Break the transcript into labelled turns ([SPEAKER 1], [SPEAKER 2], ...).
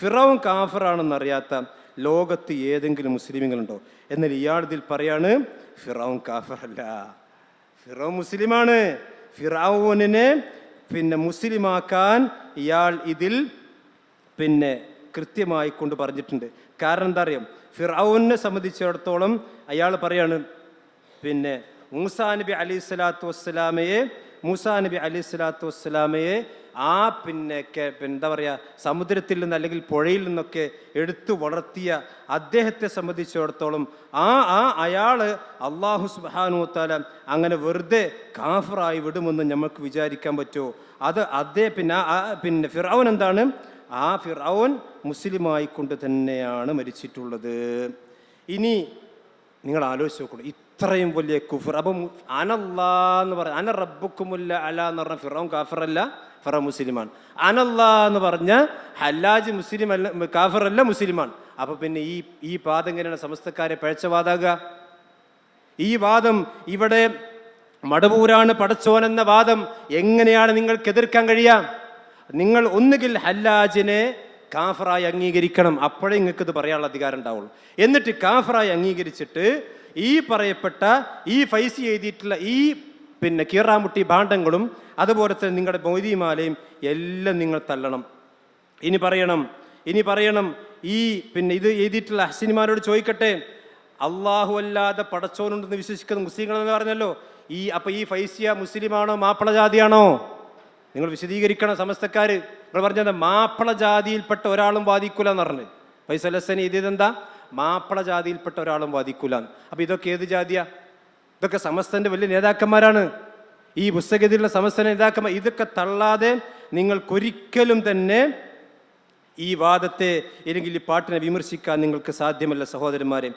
[SPEAKER 1] ഫിറോൻ കാഫറാണെന്നറിയാത്ത ലോകത്ത് ഏതെങ്കിലും മുസ്ലിമുകളുണ്ടോ? എന്നാൽ ഇയാൾ ഇതിൽ പറയാണ് ഫിറോൻ കാഫറല്ല. ഫിറോ മുസ്ലിമാണ്. ഫിറാവൂനെ പിന്നെ മുസ്ലിമാക്കാൻ ഇയാൾ ഇതിൽ പിന്നെ കൃത്യമായി കൊണ്ട് പറഞ്ഞിട്ടുണ്ട്. കാരണം എന്താ അറിയാം? ഫിറാവൂനെ സംബന്ധിച്ചിടത്തോളം അയാൾ പറയാണ് പിന്നെ മൂസാ നബി അലി സ്വലാത്തു വസ്സലാമയെ മൂസാ നബി അലി സ്വലാത്തു വസ്സലാമയെ ആ പിന്നെ എന്താ പറയുക സമുദ്രത്തിൽ നിന്ന് അല്ലെങ്കിൽ പുഴയിൽ നിന്നൊക്കെ എടുത്തു വളർത്തിയ അദ്ദേഹത്തെ സംബന്ധിച്ചിടത്തോളം ആ ആ അയാൾ അള്ളാഹു സുബാനു താല അങ്ങനെ വെറുതെ കാഫറായി വിടുമെന്ന് നമുക്ക് വിചാരിക്കാൻ പറ്റുമോ? അത് അതേ പിന്നെ പിന്നെ ഫിറൌൻ എന്താണ്? ആ ഫിറൌൻ മുസ്ലിമായിക്കൊണ്ട് തന്നെയാണ് മരിച്ചിട്ടുള്ളത്. ഇനി നിങ്ങൾ ആലോചിച്ച് നോക്കണം ഇത്രയും വലിയ കുഫർ. അപ്പം അനല്ലാ എന്ന് പറഞ്ഞ അന റബ്ബുക്കുമുല്ല അല എന്ന് പറഞ്ഞ ഫിറോം കാഫറല്ല ഫിറോ മുസ്ലിമാണ്. അനല്ലാ എന്ന് പറഞ്ഞ ഹല്ലാജ് മുസ്ലിം അല്ല കാഫറല്ല മുസ്ലിമാണ്. അപ്പൊ പിന്നെ ഈ ഈ പാദം എങ്ങനെയാണ് സമസ്തക്കാരെ പഴച്ചവാതാകുക ഈ വാദം ഇവിടെ മടവൂരാണ് പടച്ചോൻ എന്ന വാദം എങ്ങനെയാണ് നിങ്ങൾക്ക് എതിർക്കാൻ കഴിയാം നിങ്ങൾ ഒന്നുകിൽ ഹല്ലാജിനെ കാഫറായി അംഗീകരിക്കണം. അപ്പോഴേ നിങ്ങൾക്ക് ഇത് പറയാനുള്ള അധികാരം ഉണ്ടാവുള്ളൂ. എന്നിട്ട് കാഫറായി അംഗീകരിച്ചിട്ട് ഈ പറയപ്പെട്ട ഈ ഫൈസി എഴുതിയിട്ടുള്ള ഈ പിന്നെ കീറാമുട്ടി ഭാണ്ഡങ്ങളും അതുപോലെ തന്നെ നിങ്ങളുടെ മൊയ്തിമാലയും എല്ലാം നിങ്ങൾ തള്ളണം ഇനി പറയണം ഇനി പറയണം. ഈ പിന്നെ ഇത് എഴുതിയിട്ടുള്ള ഹസിനിമാരോട് ചോദിക്കട്ടെ. അള്ളാഹു അല്ലാതെ പടച്ചോനുണ്ടെന്ന് വിശ്വസിക്കുന്ന മുസ്ലിങ്ങളെന്ന് പറഞ്ഞല്ലോ. ഈ അപ്പൊ ഈ ഫൈസിയ മുസ്ലിമാണോ? മാപ്പിള ജാതിയാണോ നിങ്ങൾ വിശദീകരിക്കണം സമസ്തക്കാർ നിങ്ങൾ പറഞ്ഞത് മാപ്പിള ജാതിയിൽപ്പെട്ട ഒരാളും വാദിക്കൂല എന്ന് പറഞ്ഞു ഫൈസലസനി ഇത് എഴുതിയതെന്താ മാപ്പിള ജാതിയിൽപ്പെട്ട ഒരാളും വാദിക്കൂല അപ്പൊ ഇതൊക്കെ ഏത് ജാതിയാ? ഇതൊക്കെ സമസ്തന്റെ വലിയ നേതാക്കന്മാരാണ്. ഈ പുസ്തകത്തിലുള്ള സമസ്ത നേതാക്കന്മാർ. ഇതൊക്കെ തള്ളാതെ നിങ്ങൾക്കൊരിക്കലും തന്നെ ഈ വാദത്തെ അല്ലെങ്കിൽ ഈ പാട്ടിനെ വിമർശിക്കാൻ നിങ്ങൾക്ക് സാധ്യമല്ല സഹോദരന്മാരെ.